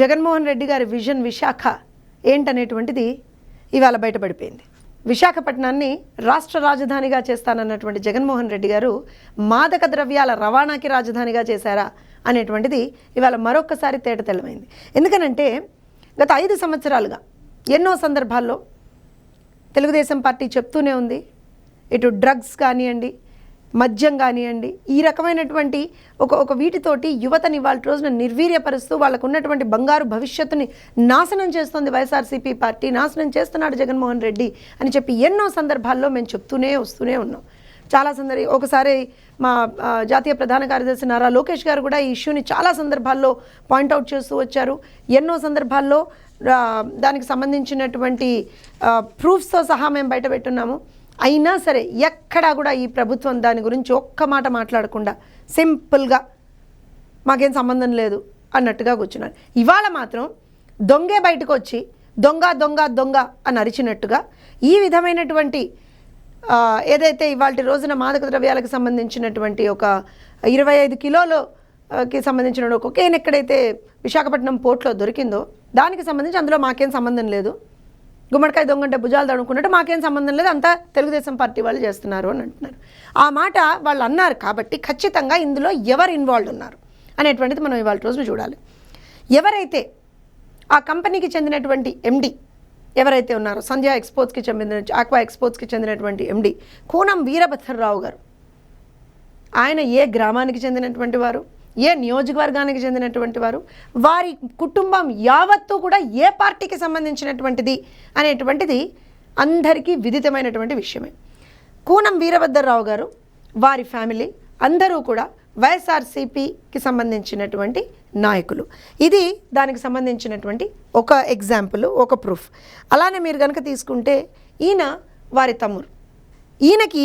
జగన్మోహన్ రెడ్డి గారి విజన్ విశాఖ ఏంటనేటువంటిది ఇవాళ బయటపడిపోయింది. విశాఖపట్నాన్ని రాష్ట్ర రాజధానిగా చేస్తానన్నటువంటి జగన్మోహన్ రెడ్డి గారు మాదక ద్రవ్యాల రవాణాకి రాజధానిగా చేశారా అనేటువంటిది ఇవాళ మరొకసారి తేట తెల్లమైంది. ఎందుకనంటే గత ఐదు సంవత్సరాలుగా ఎన్నో సందర్భాల్లో తెలుగుదేశం పార్టీ చెప్తూనే ఉంది ఇటు డ్రగ్స్ కానివ్వండి మద్యం కానివ్వండి ఈ రకమైనటువంటి ఒక ఒక వీటితోటి యువతని వాళ్ళ రోజున నిర్వీర్యపరుస్తూ వాళ్ళకు ఉన్నటువంటి బంగారు భవిష్యత్తుని నాశనం చేస్తుంది వైఎస్ఆర్సీపీ పార్టీ. నాశనం చేస్తున్నాడు జగన్మోహన్ రెడ్డి అని చెప్పి ఎన్నో సందర్భాల్లో మేము చెప్తూనే వస్తూనే ఉన్నాం. చాలా సందర్భ ఒకసారి మా జాతీయ ప్రధాన కార్యదర్శి నారా లోకేష్ గారు కూడా ఈ ఇష్యూని చాలా సందర్భాల్లో పాయింట్అవుట్ చేస్తూ వచ్చారు. ఎన్నో సందర్భాల్లో దానికి సంబంధించినటువంటి ప్రూఫ్స్తో సహా మేము బయటపెట్టున్నాము అయినా సరే ఎక్కడా కూడా ఈ ప్రభుత్వం దాని గురించి ఒక్క మాట మాట్లాడకుండా సింపుల్గా మాకేం సంబంధం లేదు అన్నట్టుగా కూర్చున్నారు. ఇవాళ మాత్రం దొంగే బయటకు వచ్చి దొంగ దొంగ దొంగ అని అరిచినట్టుగా ఈ విధమైనటువంటి ఏదైతే ఇవాళ రోజున మాదక ద్రవ్యాలకు సంబంధించినటువంటి ఒక ఇరవై ఐదు కిలోలు సంబంధించిన కి సంబంధించిన కొకేన్ ఎక్కడైతే విశాఖపట్నం పోర్ట్లో దొరికిందో దానికి సంబంధించి అందులో మాకేం సంబంధం లేదు. గుమ్మడికాయ దొంగంటే భుజాలు తడుకున్నట్టు మాకేం సంబంధం లేదు అంతా తెలుగుదేశం పార్టీ వాళ్ళు చేస్తున్నారు అని అంటున్నారు. ఆ మాట వాళ్ళు అన్నారు కాబట్టి ఖచ్చితంగా ఇందులో ఎవరు ఇన్వాల్వ్ ఉన్నారు అనేటువంటిది మనం ఇవాళ రోజులు చూడాలి. ఎవరైతే ఆ కంపెనీకి చెందినటువంటి ఎండి ఎవరైతే ఉన్నారో సంధ్య ఎక్స్పోర్ట్స్కి చెందిన ఆక్వా ఎక్స్పోర్ట్స్కి చెందినటువంటి ఎండి కూనం వీరభద్రరావు గారు. ఆయన ఏ గ్రామానికి చెందినటువంటి వారు? ఏ నియోజకవర్గానికి చెందినటువంటి వారు వారి కుటుంబం యావత్తు కూడా ఏ పార్టీకి సంబంధించినటువంటిది అనేటువంటిది అందరికీ విదితమైనటువంటి విషయమే. కూనం వీరభద్రరావు గారు వారి ఫ్యామిలీ అందరూ కూడా వైఎస్ఆర్సీపీకి సంబంధించినటువంటి నాయకులు. ఇది దానికి సంబంధించినటువంటి ఒక ఎగ్జాంపుల్ ఒక ప్రూఫ్. అలానే మీరు కనుక తీసుకుంటే ఈయన వారి తమ్ముడు. ఈయనకి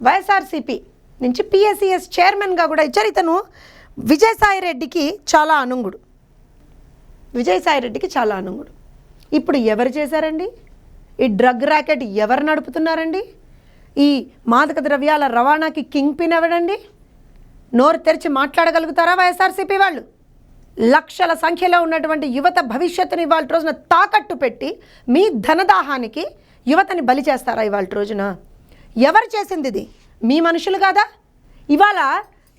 వైఎస్ఆర్సీపీ నుంచి పిఎస్సిఎస్ చైర్మన్గా కూడా ఇచ్చారు. ఇతను విజయసాయి రెడ్డికి చాలా అనుంగుడు. విజయసాయి రెడ్డికి చాలా అనుంగుడు. ఇప్పుడు ఎవరు చేశారండి? ఈ డ్రగ్ ర్యాకెట్ ఎవరు నడుపుతున్నారండి? ఈ మాదక ద్రవ్యాల రవాణాకి కింగ్ పిన్ ఎవడండి? నోరు తెరిచి మాట్లాడగలుగుతారా వైఎస్ఆర్సీపీ వాళ్ళు? లక్షల సంఖ్యలో ఉన్నటువంటి యువత భవిష్యత్తుని ఇవాళ రోజున తాకట్టు పెట్టి మీ ధనదాహానికి యువతని బలి చేస్తారా ఇవాళ రోజున? ఎవరు చేసింది ఇది? మీ మనుషులు కాదా? ఇవాళ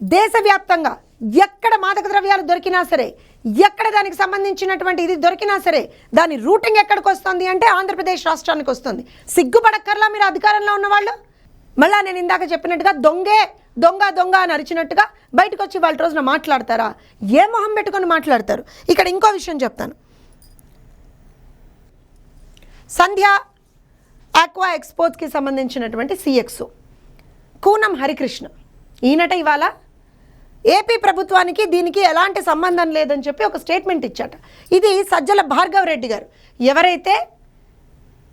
దేశవ్యాప్తంగా ఎక్కడ మాదక ద్రవ్యాలు దొరికినా సరే ఎక్కడ దానికి సంబంధించినటువంటి ఇది దొరికినా సరే దాని రూటింగ్ ఎక్కడికి వస్తుంది అంటే ఆంధ్రప్రదేశ్ రాష్ట్రానికి వస్తుంది. సిగ్గుపడక్కర్లా మీరు అధికారంలో ఉన్నవాళ్ళు? మళ్ళా నేను ఇందాక చెప్పినట్టుగా దొంగే దొంగ దొంగ అని అరిచినట్టుగా బయటకు వచ్చి వాళ్ళ రోజున మాట్లాడతారా? ఏ మొహం పెట్టుకొని మాట్లాడతారు? ఇక్కడ ఇంకో విషయం చెప్తాను. సంధ్య ఆక్వా ఎక్స్పోర్ట్స్కి సంబంధించినటువంటి సిఎక్స్. కూనం హరికృష్ణ. ఈయనట ఇవాళ ఏపీ ప్రభుత్వానికి దీనికి ఎలాంటి సంబంధం లేదని చెప్పి ఒక స్టేట్మెంట్ ఇచ్చాట. ఇది సజ్జల భార్గవ్ రెడ్డి గారు. ఎవరైతే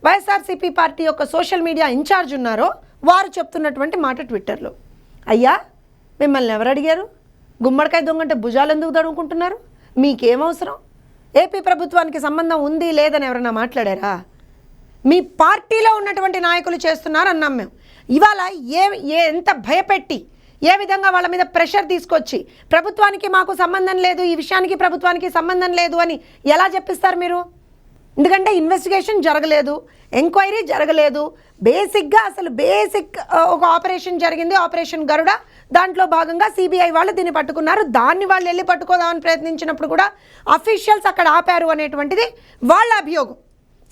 వైఎస్ఆర్సీపీ పార్టీ యొక్క సోషల్ మీడియా ఇన్ఛార్జ్ ఉన్నారో వారు చెప్తున్నటువంటి మాట ట్విట్టర్లో. అయ్యా మిమ్మల్ని ఎవరు అడిగారు? గుమ్మడికాయ దొంగంటే భుజాలు ఎందుకు తడుముకుంటున్నారు? మీకేమవసరం? ఏపీ ప్రభుత్వానికి సంబంధం ఉంది లేదని ఎవరైనా మాట్లాడారా? మీ పార్టీలో ఉన్నటువంటి నాయకులు చేస్తున్నారు అన్నాం మేము. ఇవాళ ఏ ఎంత భయపెట్టి ఏ విధంగా వాళ్ళ మీద ప్రెషర్ తీసుకొచ్చి ప్రభుత్వానికి మాకు సంబంధం లేదు ఈ విషయానికి ప్రభుత్వానికి సంబంధం లేదు అని ఎలా చెప్పిస్తారు మీరు? ఎందుకంటే ఇన్వెస్టిగేషన్ జరగలేదు ఎంక్వైరీ జరగలేదు. బేసిక్గా అసలు బేసిక్ ఒక ఆపరేషన్ జరిగింది ఆపరేషన్ గరుడ. దాంట్లో భాగంగా సిబిఐ వాళ్ళు దీన్ని పట్టుకున్నారు. దాన్ని వాళ్ళు వెళ్ళి పట్టుకోదామని ప్రయత్నించినప్పుడు కూడా అఫీషియల్స్ అక్కడ ఆపారు అనేటువంటిది వాళ్ళ అభియోగం.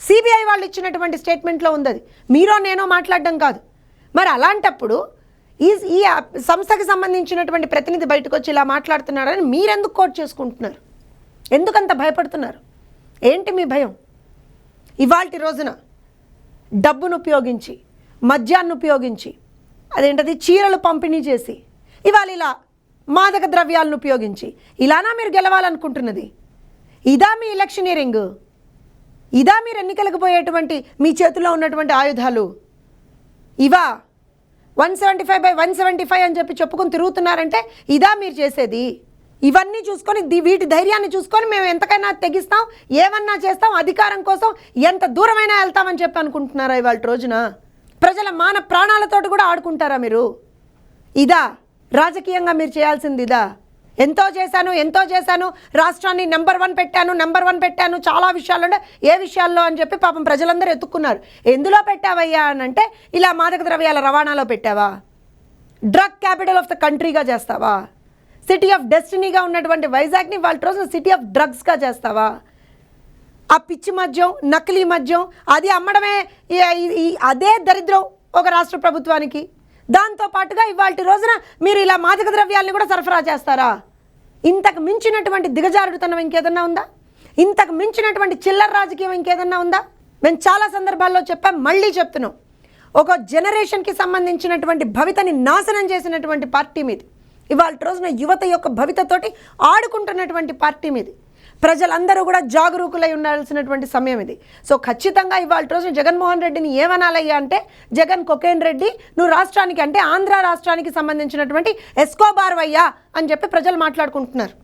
సిబిఐ వాళ్ళు ఇచ్చినటువంటి స్టేట్మెంట్లో ఉంది అది మీరో నేనో మాట్లాడడం కాదు. మరి అలాంటప్పుడు ఈ ఈ సంస్థకి సంబంధించినటువంటి ప్రతినిధి బయటకు వచ్చి ఇలా మాట్లాడుతున్నారని మీరెందుకు కోట్ చేసుకుంటున్నారు? ఎందుకంత భయపడుతున్నారు? ఏంటి మీ భయం? ఇవాల్టి రోజున డబ్బును ఉపయోగించి మద్యాన్ని ఉపయోగించి అదేంటది? చీరలు పంపిణీ చేసి ఇవాళ ఇలా మాదక ద్రవ్యాలను ఉపయోగించి ఇలానా మీరు గెలవాలనుకుంటున్నది? ఇదా మీ ఎలక్షనీరింగ్? ఇదా మీరు ఎన్నికలకు పోయేటువంటి మీ చేతిలో ఉన్నటువంటి ఆయుధాలు? ఇవా one seventy five by one seventy five అని చెప్పి చెప్పుకొని తిరుగుతున్నారంటే ఇదా మీరు చేసేది? ఇవన్నీ చూసుకొని వీటి ధైర్యాన్ని చూసుకొని మేము ఎంతకైనా తెగిస్తాం ఏమన్నా చేస్తాం అధికారం కోసం ఎంత దూరమైనా వెళ్తామని చెప్పి అనుకుంటున్నారా ఇవాళ రోజున? ప్రజల మాన ప్రాణాలతోటి కూడా ఆడుకుంటారా మీరు? ఇదా? రాజకీయంగా మీరు చేయాల్సింది ఇదా? ఎంతో చేశాను ఎంతో చేశాను రాష్ట్రాన్ని నెంబర్ వన్ పెట్టాను నెంబర్ వన్ పెట్టాను చాలా విషయాల్లో ఏ విషయాల్లో అని చెప్పి పాపం ప్రజలందరూ ఎత్తుక్కున్నారు. ఎందులో పెట్టావయ్యా అని అంటే ఇలా మాదక ద్రవ్యాల రవాణాలో పెట్టావా? డ్రగ్ క్యాపిటల్ ఆఫ్ ద కంట్రీగా చేస్తావా? సిటీ ఆఫ్ డెస్టినీగా ఉన్నటువంటి వైజాగ్ని వాళ్ళ రోజున సిటీ ఆఫ్ డ్రగ్స్గా చేస్తావా? ఆ పిచ్చి మద్యం నకిలీ మద్యం అది అమ్మడమే అదే దరిద్రం ఒక రాష్ట్ర ప్రభుత్వానికి. దాంతో పాటుగా ఇవాళ రోజున మీరు ఇలా మాదక ద్రవ్యాలను కూడా సరఫరా చేస్తారా? ఇంతకు మించినటువంటి దిగజారుడుతనం ఇంకేదన్నా ఉందా? ఇంతకు మించినటువంటి చిల్లర రాజకీయం ఇంకేదన్నా ఉందా? మేము చాలా సందర్భాల్లో చెప్పాం మళ్ళీ చెప్తున్నాం. ఒక జనరేషన్కి సంబంధించినటువంటి భవితని నాశనం చేసినటువంటి పార్టీ మీది. ఇవాళ రోజున యువత యొక్క భవితతోటి ఆడుకుంటున్నటువంటి పార్టీ మీది. ప్రజలందరూ కూడా జాగరూకులై ఉండాల్సినటువంటి సమయం ఇది. సో ఖచ్చితంగా ఇవాళ రోజు జగన్మోహన్ రెడ్డిని ఏమనాలయ్యా అంటే జగన్ కొకేన్ రెడ్డి నువ్వు రాష్ట్రానికి అంటే ఆంధ్ర రాష్ట్రానికి సంబంధించినటువంటి ఎస్కోబార్ వయ్యా అని చెప్పి ప్రజలు మాట్లాడుకుంటున్నారు.